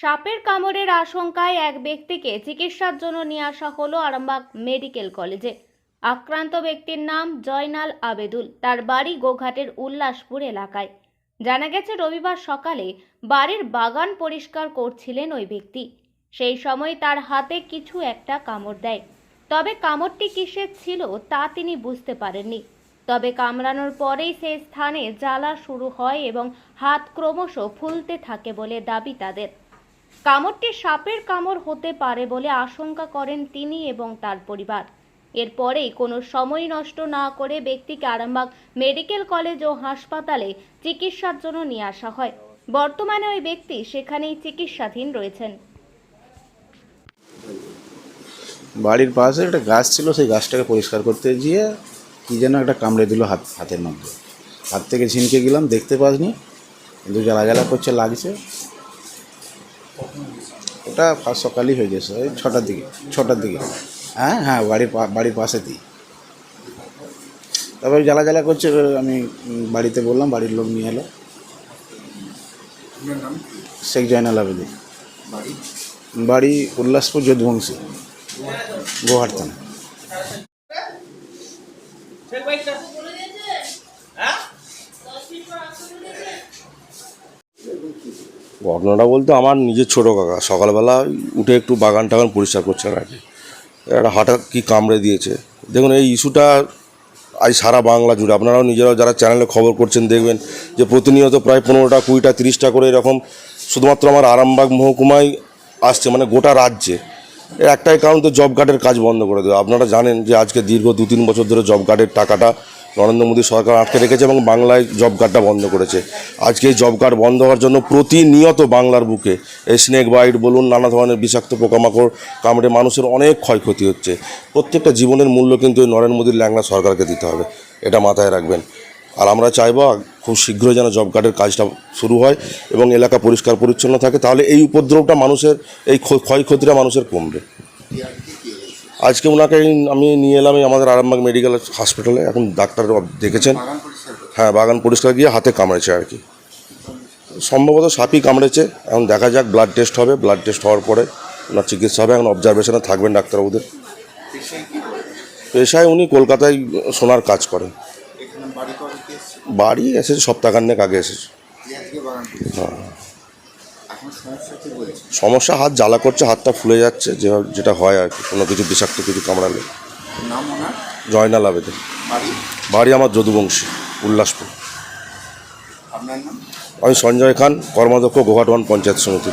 সাপের কামড়ের আশঙ্কায় এক ব্যক্তিকে চিকিৎসার জন্য নিয়ে আসা হলো আরামবাগ মেডিকেল কলেজে। আক্রান্ত ব্যক্তির নাম জয়নাল আবেদুল। তার বাড়ি গোঘাটের উল্লাসপুর এলাকায়। জানা গেছে, রবিবার সকালে বাড়ির বাগান পরিষ্কার করছিলেন ওই ব্যক্তি। সেই সময় তার হাতে কিছু একটা কামড় দেয়। তবে কামড়টি কিসের ছিল তা তিনি বুঝতে পারেননি। তবে কামড়ানোর পরেই সেই স্থানে জ্বালা শুরু হয় এবং হাত ক্রমশ ফুলতে থাকে বলে দাবি তাদের। কামড়টি সাপের কামড় হতে পারে বলে আশঙ্কা করেন তিনি এবং তার পরিবার। এরপরেই কোনো সময় নষ্ট না করে ব্যক্তিকে আরামবাগ মেডিকেল কলেজ ও হাসপাতালে চিকিৎসার জন্য নিয়ে আসা হয়। বর্তমানে ওই ব্যক্তি সেখানেই চিকিৎসাধীন রয়েছেন। বাড়ির পাশে একটা গাছ ছিল, সেই গাছটাকে পরিষ্কার করতে গিয়ে কী যেন একটা কামড়ে দিল হাত, হাতের মধ্যে। হাত থেকে ছিনকে গেলাম, দেখতে পাসনি। কিন্তু জ্বালা জ্বালা করছে, লাগছে। ওটা ফার্স্ট সকালই হয়ে গেছে ওই ছটার দিকে ছটার দিকে। হ্যাঁ হ্যাঁ বাড়ির পা- বাড়ির পাশেতেই। তারপরে জ্বালা জ্বালা করছে আমি বাড়িতে বললাম বাড়ির লোক নিয়ে এলো। শেখ জয়নাল আবেদি। বাড়ি? বাড়ি উল্লাসপুর যদুবংশী গোহাট থানা। ঘটনাটা বলতে আমার নিজের ছোটো কাকা। সকালবেলা উঠে একটু বাগান টাগান পরিষ্কার করছেন আর কি। একটা হঠাৎ কি কামড়ে দিয়েছে। দেখুন, এই ইস্যুটা আজ সারা বাংলা জুড়ে। আপনারাও নিজেরাও যারা চ্যানেলে খবর করছেন দেখবেন যে প্রতিনিয়ত প্রায় পনেরোটা, কুড়িটা, তিরিশটা করে এরকম শুধুমাত্র আমার আরামবাগ মহকুমায় আসছে মানে গোটা রাজ্যে। একটাই কারণ তো জব কার্ডের কাজ বন্ধ করে দেবে আপনারা জানেন যে আজকে দীর্ঘ দু তিন বছর ধরে জব কার্ডের টাকাটা নরেন্দ্র মোদী সরকার আটকে রেখেছে এবং বাংলায় জব কার্ডটা বন্ধ করেছে। আজকে এই জব কার্ড বন্ধ হওয়ার জন্য প্রতিনিয়ত বাংলার বুকে এই স্নেক বাইট, বলুন, নানা ধরনের বিষাক্ত পোকামাকড় কামড়ে মানুষের অনেক ক্ষয়ক্ষতি হচ্ছে। প্রত্যেকটা জীবনের মূল্য কিন্তু এই নরেন্দ্র মোদীর ল্যাংলা সরকারকে দিতে হবে। এটা মাথায় রাখবেন। আর আমরা চাইব খুব শীঘ্রই যেন জব কার্ডের কাজটা শুরু হয় এবং এলাকা পরিষ্কার পরিচ্ছন্ন থাকে, তাহলে এই উপদ্রবটা মানুষের, এই ক্ষয়ক্ষতিটা মানুষের কমবে। আজকে ওনাকে আমি নিয়ে এলাম এই আমাদের আরামবাগ মেডিকেল হসপিটালে। এখন ডাক্তার দেখেছেন। হ্যাঁ বাগান পরিষ্কার গিয়ে হাতে কামড়েছে আর কি। সম্ভবত সাপই কামড়েছে। এখন দেখা যাক ব্লাড টেস্ট হবে। ব্লাড টেস্ট হওয়ার পরে ওনার চিকিৎসা হবে। এখন অবজারভেশনে থাকবেন ডাক্তারবাবুদের। পেশায় উনি কলকাতায় সোনার কাজ করেন। বাড়ি এসছে? সপ্তাহখানেক আগে এসেছে। দিয়ে আজকে বাগান পরিষ্কার এখন সমস্যা হাত জ্বালা করছে হাতটা ফুলে যাচ্ছে যে যেটা হয় আর কি কোনো কিছু বিষাক্ত কিছু কামড়ালে জয়নাল আবেদন। বাড়ি? বাড়ি আমার যদুবংশী উল্লাসপুর। আমি সঞ্জয় খান কর্মাধ্যক্ষ গোহাটওয়ান পঞ্চায়েত সমিতি।